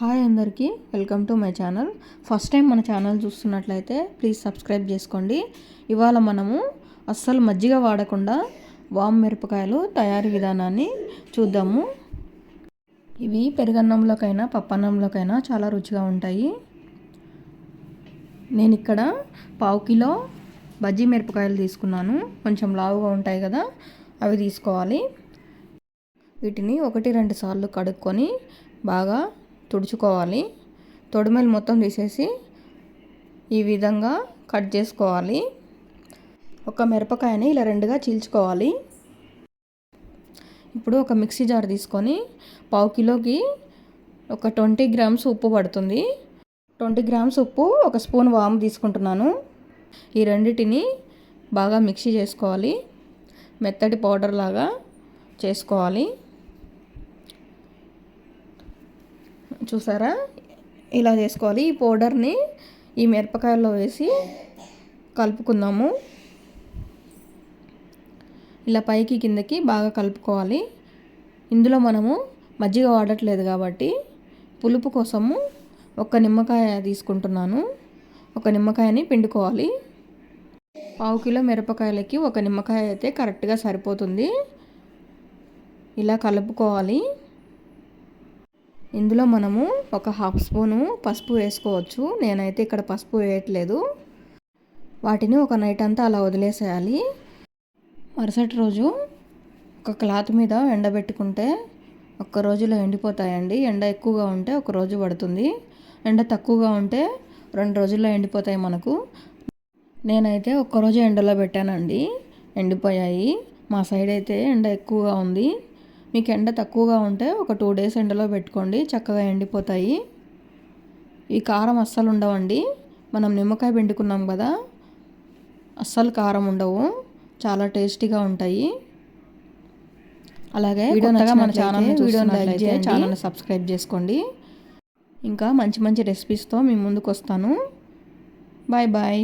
Hi అందరికీ welcome to my channel. First time మన channel చూస్తున్నట్లయితే ప్లీజ్ సబ్స్క్రైబ్ చేసుకోండి. ఇవాళ మనము అస్సలు మజ్జిగ వాడకుండా వామ్ మిరపకాయలు తయారీ విధానాన్ని చూద్దాము. ఇవి పెరుగన్నంలోకైనా పప్పన్నంలోకైనా చాలా రుచిగా ఉంటాయి. నేను ఇక్కడ పావు కిలో బజ్జీ మిరపకాయలు తీసుకున్నాను. కొంచెం లావుగా ఉంటాయి కదా అవి తీసుకోవాలి. వీటిని ఒకటి రెండు సార్లు కడుక్కొని బాగా తుడుచుకోవాలి. తొడిమేలు మొత్తం తీసేసి ఈ విధంగా కట్ చేసుకోవాలి. ఒక మిరపకాయని ఇలా రెండుగా చీల్చుకోవాలి. ఇప్పుడు ఒక మిక్సీ జార్ తీసుకొని పావు కిలోకి ఒక ట్వంటీ గ్రామ్స్ ఉప్పు పడుతుంది. ట్వంటీ గ్రామ్స్ ఉప్పు ఒక స్పూన్ వాము తీసుకుంటున్నాను. ఈ రెండిటిని బాగా మిక్సీ చేసుకోవాలి. మెత్తటి పౌడర్ లాగా చేసుకోవాలి. చూసారా? ఇలా చేసుకోవాలి. ఈ పౌడర్ని ఈ మిరపకాయల్లో వేసి కలుపుకుందాము. ఇలా పైకి కిందకి బాగా కలుపుకోవాలి. ఇందులో మనము మజ్జిగ వాడట్లేదు కాబట్టి పులుపు కోసము ఒక నిమ్మకాయ తీసుకుంటున్నాను. ఒక నిమ్మకాయని పిండుకోవాలి. పావు కిలో మిరపకాయలకి ఒక నిమ్మకాయ అయితే కరెక్ట్గా సరిపోతుంది. ఇలా కలుపుకోవాలి. ఇందులో మనము ఒక హాఫ్ స్పూను పసుపు వేసుకోవచ్చు. నేనైతే ఇక్కడ పసుపు వేయట్లేదు. వాటిని ఒక నైట్ అంతా అలా వదిలేసేయాలి. మరుసటి రోజు ఒక క్లాత్ మీద ఎండబెట్టుకుంటే ఒక్క రోజులో ఎండిపోతాయండి. ఎండ ఎక్కువగా ఉంటే ఒక రోజు పడుతుంది. ఎండ తక్కువగా ఉంటే రెండు రోజుల్లో ఎండిపోతాయి మనకు. నేనైతే ఒక్కరోజు ఎండలో పెట్టానండి. ఎండిపోయాయి. మా సైడ్ అయితే ఎండ ఎక్కువగా ఉంది. మీకు ఎండ తక్కువగా ఉంటే ఒక టూ డేస్ ఎండలో పెట్టుకోండి చక్కగా ఎండిపోతాయి. ఈ కారం అస్సలు ఉండవండి. మనం నిమ్మకాయ పిండుకున్నాం కదా అస్సలు కారం ఉండవు. చాలా టేస్టీగా ఉంటాయి. అలాగే వీడియో మన ఛానల్ వీడియో లైక్ చేయండి. ఛానల్ సబ్స్క్రైబ్ చేసుకోండి. ఇంకా మంచి మంచి రెసిపీస్తో మీ ముందుకు వస్తాను బాయ్ బాయ్.